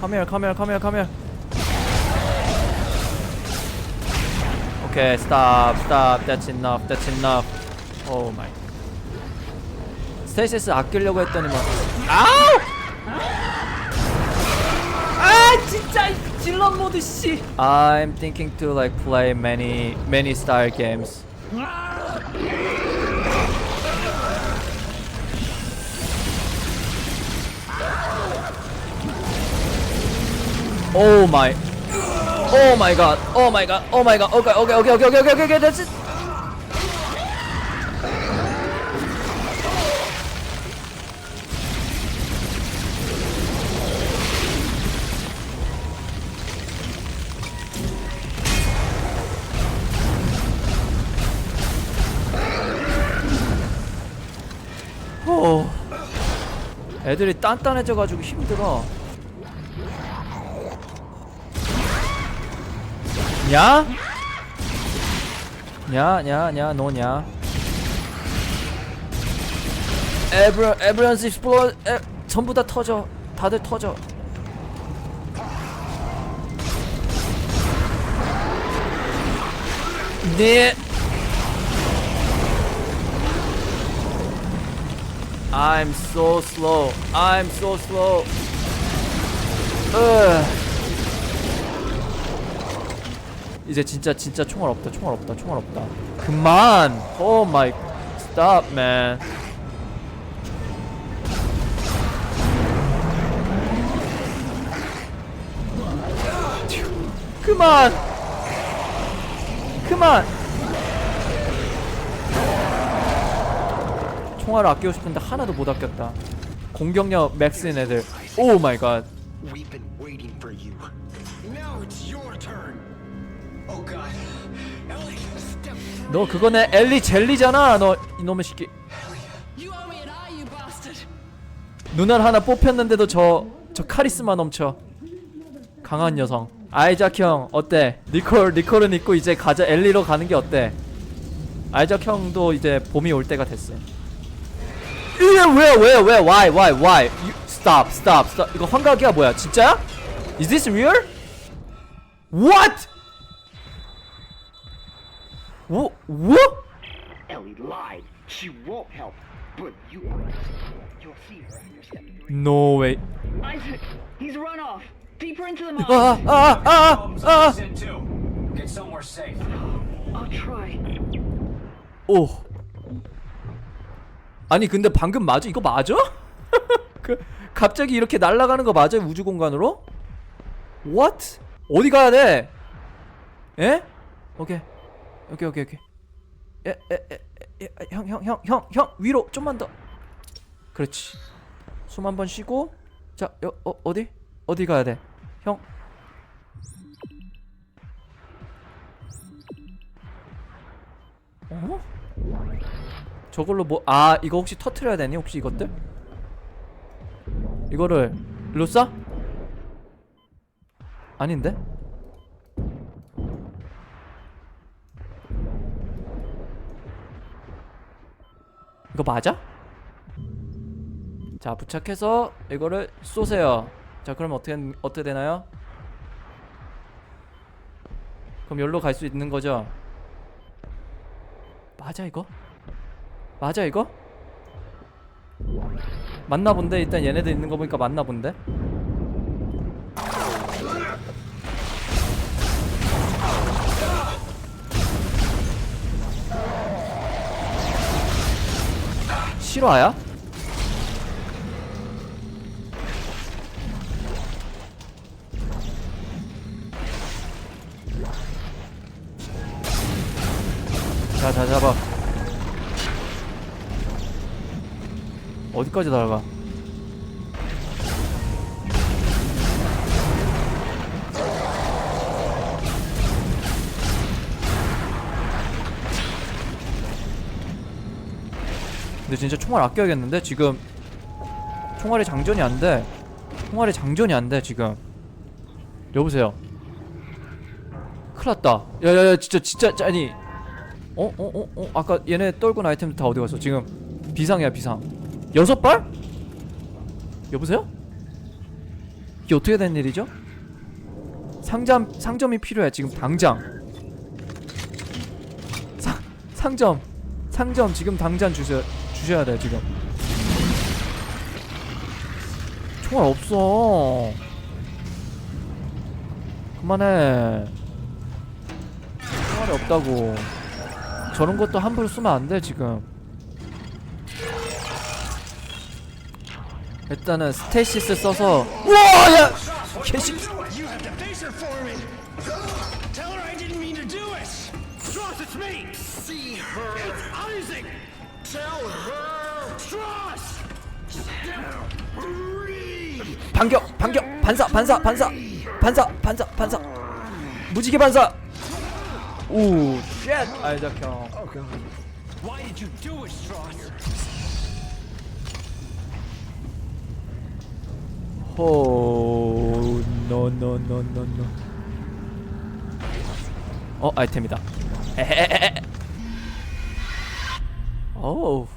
Come here, come here, come here, come here. Okay, stop, stop. That's enough. That's enough. Oh my. 스테이시스 아끼려고 했더니만. 아우! 아 진짜 이 질럿 모드 씨. I'm thinking to like play many many style games. Oh my. Oh my god. Oh my god. Oh my god. Okay, okay, okay, okay, okay, okay, okay. That's it. 오. 애들이 단단해져가지고 힘들어. 냐? 냐, 냐, 냐, 노냐? 에브런, 에브런스 익스플로, 에, 전부 다 터져. 다들 터져. 네. I'm so slow. I'm so slow. ugh. 이제 진짜 진짜 총알 없다. 총알 없다. 총알 없다. 그만. Oh my. Stop, man. 그만. 그만. 총알을 아끼고 싶은데 하나도 못 아꼈다. 공격력 맥스인 애들. 오 마이 갓. We've been waiting for you. Now it's your turn. 너 그거네 엘리 젤리잖아. 너 이놈의 새끼. 눈알 하나 뽑혔는데도 저 저 카리스마 넘쳐. 강한 여성. 아이작 형 어때? 니콜 니콜은 있고 이제 가자 엘리로 가는 게 어때? 아이작 형도 이제 봄이 올 때가 됐어. 왜왜왜 why why why? You, stop stop stop. 이거 환각이야 뭐야? 진짜야? Is this real? What? 뭐 뭐? Ellie lied. She won't help. But you, you'll see her after stepping through. No way. Isaac, he's run off. Deeper into the mine. 아, 아 아 아아 아. in too. Get somewhere safe. I'll try. 오. 아니 근데 방금 맞아? 이거 맞아? 그 갑자기 이렇게 날아가는 거 맞아요? 우주 공간으로? What? 어디 가야 돼? 에? 오케이. 오케이 오케이 오케이. 에에에형 형 형 형 위로 좀만 더. 그렇지. 숨 한 번 쉬고 자, 여, 어, 어디? 어디 가야 돼? 형. 어? 저걸로 뭐 아 이거 혹시 터트려야 되니 혹시 이것들? 이거를 일로 쏴? 아닌데? 이거 맞아? 자 부착해서 이거를 쏘세요 자 그럼 어떻게 어떻게 되나요? 그럼 여기로 갈 수 있는 거죠? 맞아 이거? 맞아 이거? 맞나 본데 일단 얘네들 있는 거 보니까 맞나 본데 실화야? 자, 자, 잡아. 어디까지 날아가? 근데 진짜 총알 아껴야겠는데 지금 총알이 장전이 안 돼. 총알이 장전이 안돼 지금. 여보세요. 큰일났다. 야야야 진짜 진짜 아니. 어 어 어 어 아까 얘네 떨군 아이템들 다 어디 갔어? 지금 비상이야 비상. 여섯 발? 여보세요? 이게 어떻게 된 일이죠? 상점 상점이 필요해 지금 당장. 상 상점 상점 지금 당장 주셔 주셔야 돼 지금. 총알 없어. 그만해. 총알이 없다고. 저런 것도 함부로 쓰면 안 돼 지금. 일단은 스테이시스 써서 우와 야 개식 반격 반격 반사 반사 반사 반사 반사 반사. 무지개 반사. 오 쉣. 아이작 형? 호 노노노노노. 어 아이템이다. 에헤헤헤 어우.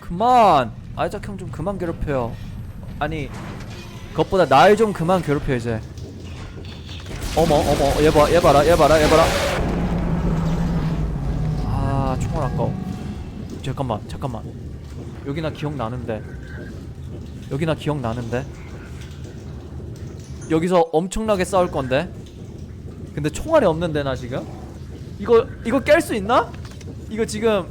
그만. 아이작 형 좀 그만 괴롭혀요. 아니 그것보다 날 좀 그만 괴롭혀 이제. 어머 어머 얘 봐, 얘 봐라 얘 봐라 얘 봐라. 아 총알 아까워. 잠깐만 잠깐만. 여기 나 기억나는데. 여기 나 기억나는데. 여기서 엄청나게 싸울 건데. 근데 총알이 없는데 나 지금? 이거 이거 깰 수 있나? 이거 지금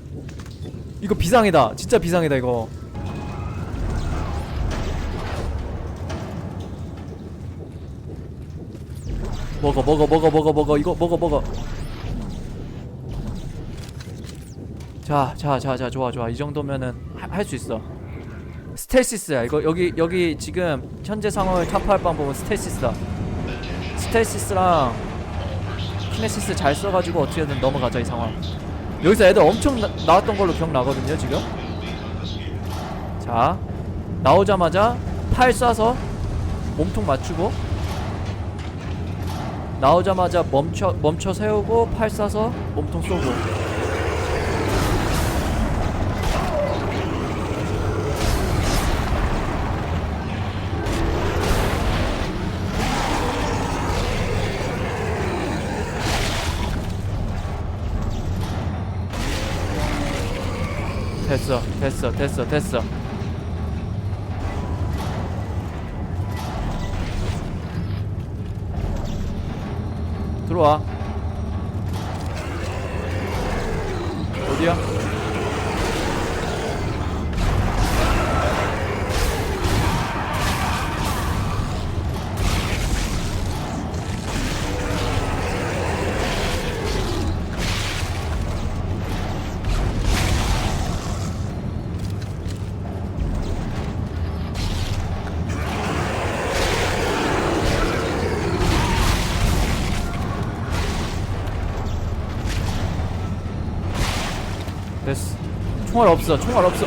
이거 비상이다. 진짜 비상이다 이거 먹어 먹어 먹어 먹어 먹어. 이거 먹어 먹어. 자 자 자 자 좋아 좋아. 이 정도면은 할 수 있어. 스텔시스야. 이거 여기 여기 지금 현재 상황을 타파할 방법은 스텔시스다. 스텔시스랑 키네시스 잘 써가지고 어떻게든 넘어가자 이 상황. 여기서 애들 엄청 나, 나왔던 걸로 기억나거든요 지금. 자 나오자마자 팔 쏴서 몸통 맞추고 나오자마자 멈춰 멈춰 세우고 팔 쏴서 몸통 쏘고. 됐어 됐어 됐어 됐어 들어 총알 없어 총알 없어.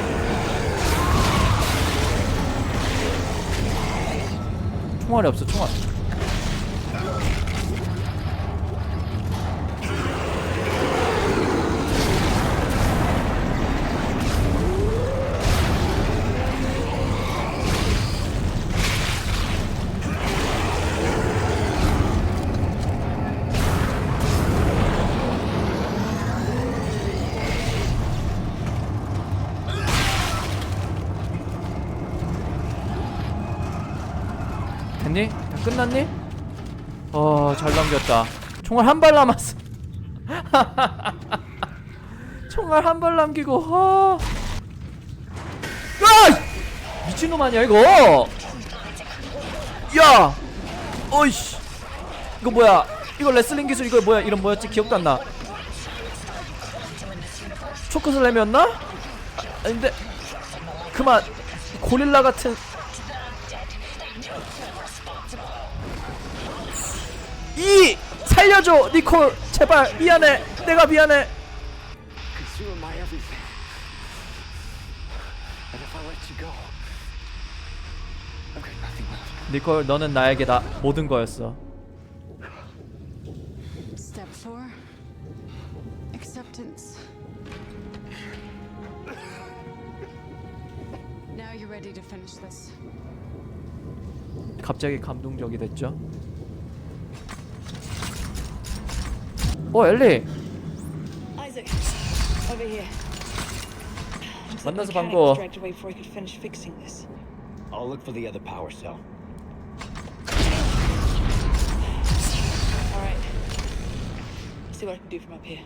총알이 없어 총알 끝났니? 어, 잘 넘겼다. 총알 한 발 남았어. 총알 한 발 남기고, 아. 아! 미친놈 아니야, 이거? 야! 어이씨. 이거 뭐야? 이거 레슬링 기술 이거 뭐야? 이런 뭐였지? 기억도 안 나. 초크슬램이었나? 아, 아닌데. 그만. 고릴라 같은 2 살려줘 니콜. 제발 미안해. 내가 미안해. 니콜 너는 나에게 나 모든 거였어. 갑자기 감동적이 됐죠? 어 엘리 Isaac, over here. Looks like 만나서 반가워. was dragged away before he could finish fixing this. I'll look for the other power cell. All right. See what I can do from up here.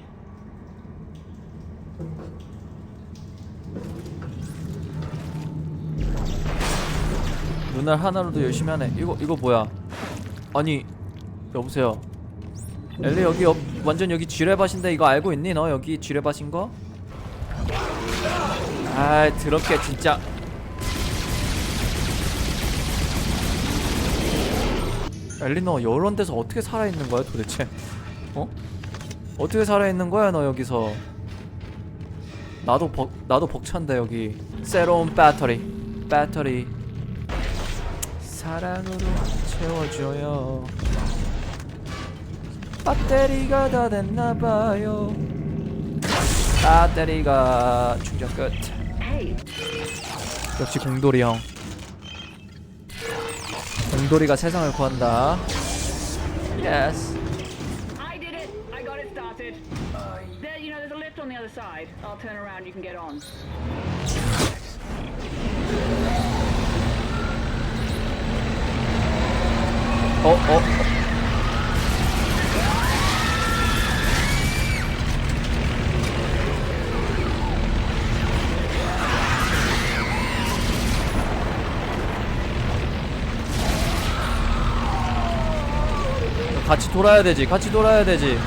눈알 하나로도 열심히 하네. 이거 이거 뭐야? 아니 여보세요. 엘리 여기 옆, 완전 여기 쥐레밭인데 이거 알고 있니 너 여기 쥐레밭인 거? 아 더럽게 진짜. 엘리 너 이런 데서 어떻게 살아 있는 거야 도대체? 어? 어떻게 살아 있는 거야 너 여기서? 나도 벅 나도 벅찬데 여기 새로운 배터리 배터리 사랑으로 채워줘요 배터리가 다 됐나봐요. 배터리가 충전 끝. 역시 공돌이 형. 공돌이가 세상을 구한다. 예스 did 같이 돌아야 되지. 같이 돌아야 되지.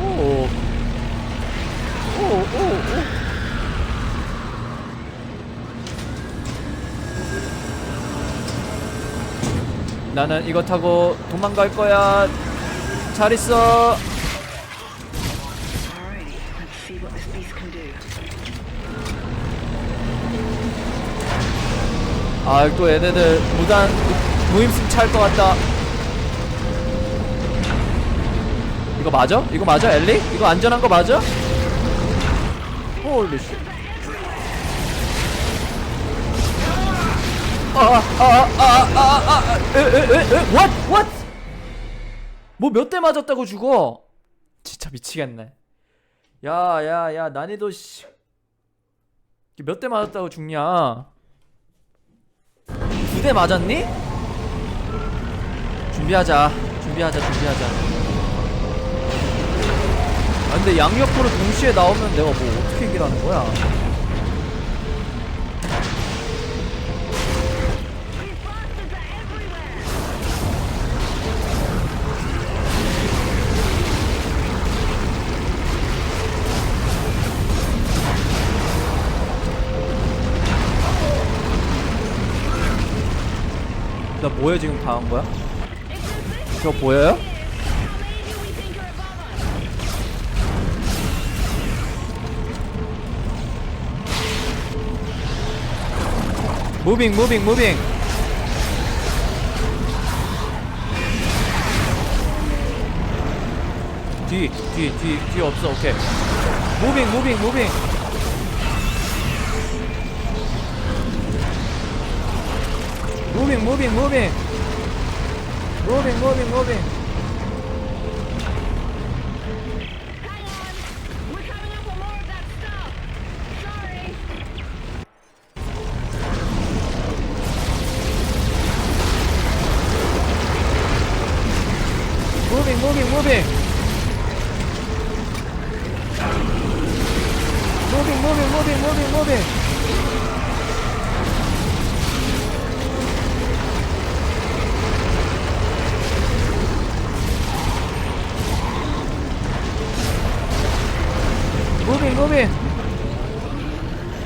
오. 오, 오, 오. 나는 이거 타고 도망갈 거야. 잘 있어. 아, 또 얘네들 무단 무임승 찰것 같다. 이거 맞아? 이거 맞아, 엘리? 이거 안전한 거 맞아? 홀리 씨. 아, 아, 아, 아, 아, 아, 에, 에, 에, 에, what, what? 뭐 몇 대 맞았다고 죽어? 진짜 미치겠네. 야, 야, 야, 난이도 씨. 몇 대 맞았다고 죽냐? 두대 맞았니? 준비하자. 준비하자. 준비하자. 아 근데 양옆으로 동시에 나오면 내가 뭐 어떻게 이기라는 거야? 나 뭐에 지금 당한 거야? 저 보여요? 무빙 무빙 무빙 뒤 뒤 뒤 뒤 없어 오케이 무빙 무빙 무빙 Moving, moving, moving. Moving, moving, moving.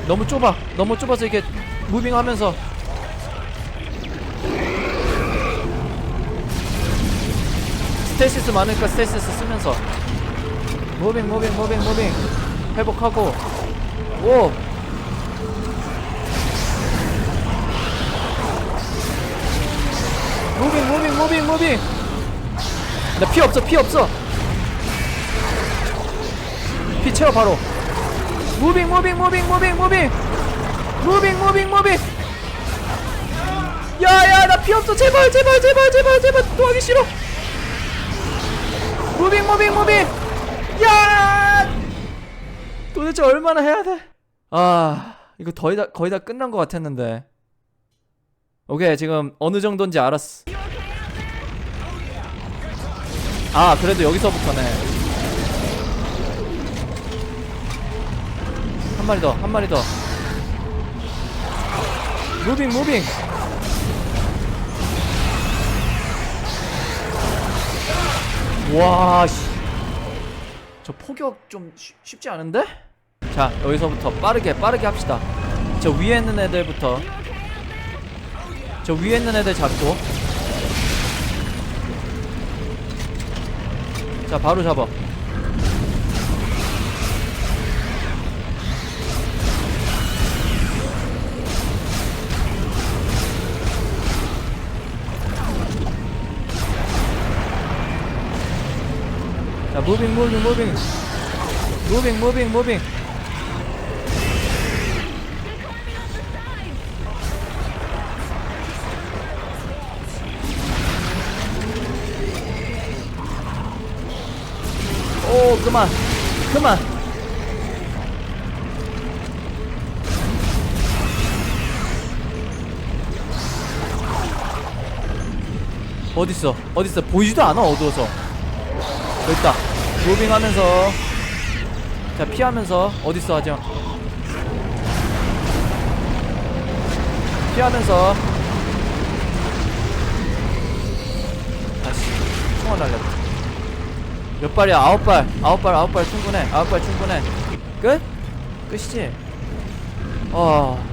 너무 좁아. 너무 좁아서 이게 무빙하면서. 스테시스 많으니까 스테시스 쓰면서. 무빙 무빙 무빙 무빙. 회복하고. 오! 무빙 무빙 무빙 무빙! 나 피 없어 피 없어. 피 채워 바로 무빙 무빙 무빙 무빙 무빙. 무빙 무빙 무빙. 야야 나 피 없어. 제발 제발 제발 제발 제발. 또 하기 싫어. 무빙 무빙 무빙. 야! 도대체 얼마나 해야 돼? 아 이거 거의 다 거의 다 끝난 것 같았는데. 오케이 지금 어느 정도인지 알았어. 아 그래도 여기서부터네 한 마리 더 한 마리 더 무빙 무빙 와, 씨. 저 포격 좀 쉬- 쉽지 않은데? 자, 여기서부터 빠르게 빠르게 합시다. 저 위에 있는 애들부터. 저 위에 있는 애들 잡고. 자, 바로 잡아. 자, 무빙 무빙 무빙. 무빙 무빙 무빙. 오, 그만. 그만. 어딨어? 어딨어? 보이지도 않아, 어두워서. 여기 있다. 무빙하면서. 자, 피하면서. 어딨어, 하정. 피하면서. 다시. 총알 날렸다. 몇 발이야? 아홉 발. 아홉 발, 아홉 발 충분해. 아홉 발 충분해. 끝? 끝이지? 어.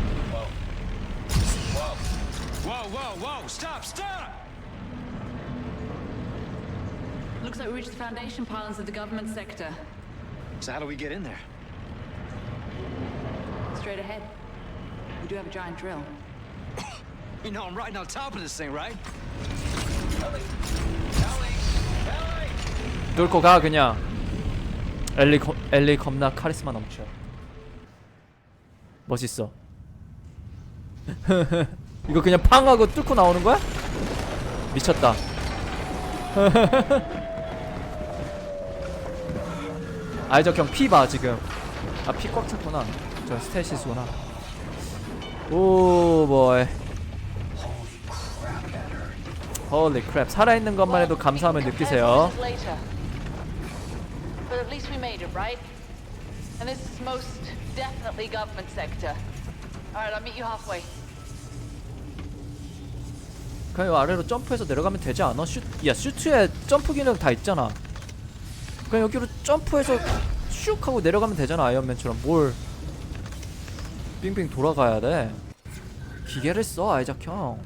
We reached the foundation pylons of the government sector. So how do we get in there? Straight ahead. We do have a giant drill. You know I'm right on top of this thing, right? 뚫고 가 그냥 엘리 거, 엘리 겁나 카리스마 넘쳐 멋있어 이거 그냥 팡 하고 뚫고 나오는 거야? 미쳤다 아이저 형피 봐 지금 아 피 꽉 찼구나 저 스테시스구나 오 보이 홀리 크랩 살아있는 것만 해도 감사함을 느끼세요 Later. But at least we made it, right? And this is most definitely government sector. Alright, I'll meet you halfway. 그냥 요 아래로 점프해서 내려가면 되지 않아? 슈, 야 슈트에 점프 기능 다 있잖아 그냥 여기로 점프해서 슉 하고 내려가면 되잖아 아이언맨처럼. 뭘. 빙빙 돌아가야 돼. 기계를 써 아이작 형